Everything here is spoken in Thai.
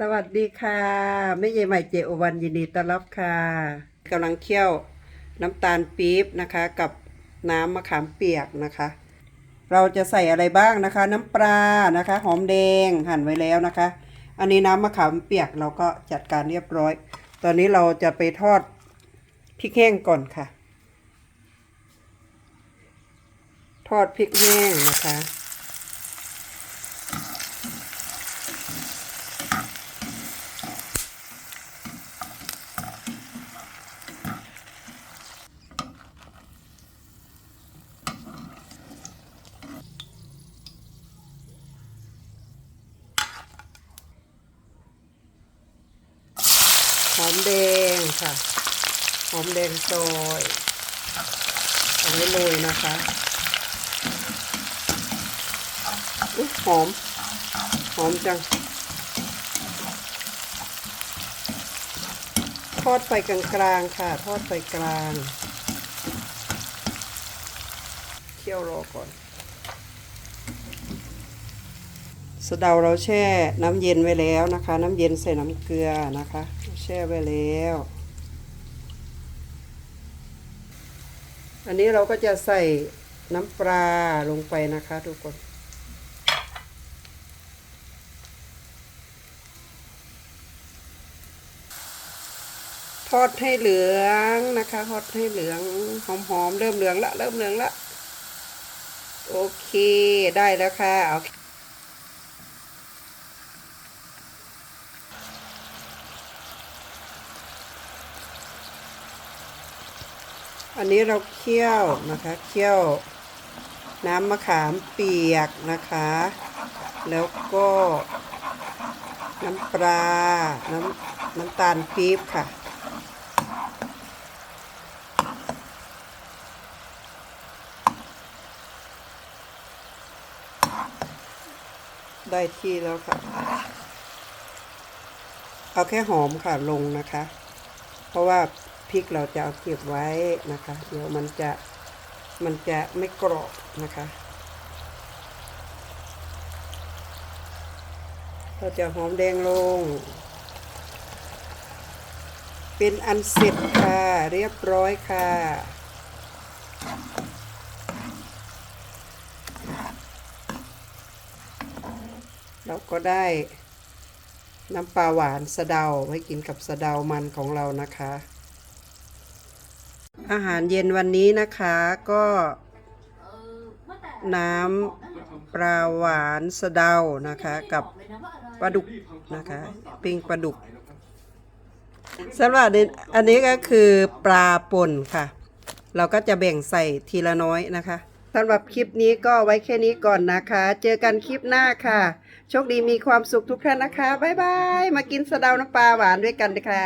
สวัสดีค่ะแม่ใหญ่ใหม่เจโอวันยินดีต้อนรับค่ะกำลังเคี่ยวน้ำตาลปี๊บนะคะ กับน้ำมะขามเปียกนะคะ เราจะใส่อะไรบ้างนะคะ น้ำปลานะคะ หอมแดงหั่นไว้แล้วนะคะ อันนี้น้ำมะขามเปียกเราก็จัดการเรียบร้อย ตอนนี้เราจะไปทอดพริกแห้งก่อนค่ะ ทอดพริกแห้งนะคะ หอมแดงค่ะ หอมแดงซอยเอาไว้โรยนะคะอุ๊ยหอม หอมจัง ทอดไฟกลางๆค่ะ ทอดไฟกลาง เคี่ยวรอก่อน สะเดาเราแช่น้ำเย็นไว้แล้วนะคะ น้ำเย็นใส่น้ำเกลือนะคะ แช่ไว้แล้ว อันนี้เราก็จะใส่น้ำปลาลงไปนะคะทุกคนทอดให้เหลืองนะคะทอดให้เหลืองหอมๆเริ่มเหลืองละเริ่มเหลืองละโอเคได้แล้วค่ะเอา อันนี้เราเคี่ยวนะคะ เคี่ยวน้ำมะขามเปียกนะคะ แล้วก็น้ำปลา น้ำน้ำตาลปี๊บค่ะ ได้ที่แล้วค่ะ เอาแค่หอมค่ะลงนะคะ เพราะว่า ริกเราจะเอาเก็บไว้นะคะ เดี๋ยวมันจะมันจะไม่กรอบนะคะ เราจะหอมแดงลง เป็นอันเสร็จค่ะ เรียบร้อยค่ะเราก็ได้น้ำปลาหวานสะเดาไว้กินกับสะเดามันของเรานะคะ อาหารเย็นวันนี้นะคะก็น้ำปลาหวานสะเดานะคะ กับปลาดุกนะคะปิ้งปลาดุกสำหรับอันนี้ก็คือปลาป่นค่ะ เราก็จะแบ่งใส่ทีละน้อยนะคะสำหรับคลิปนี้ก็ไว้แค่นี้ก่อนนะคะ เจอกันคลิปหน้าค่ะ โชคดีมีความสุขทุกท่านนะคะ บ๊ายบาย มากินสะเดาน้ำปลาหวานด้วยกันนะคะ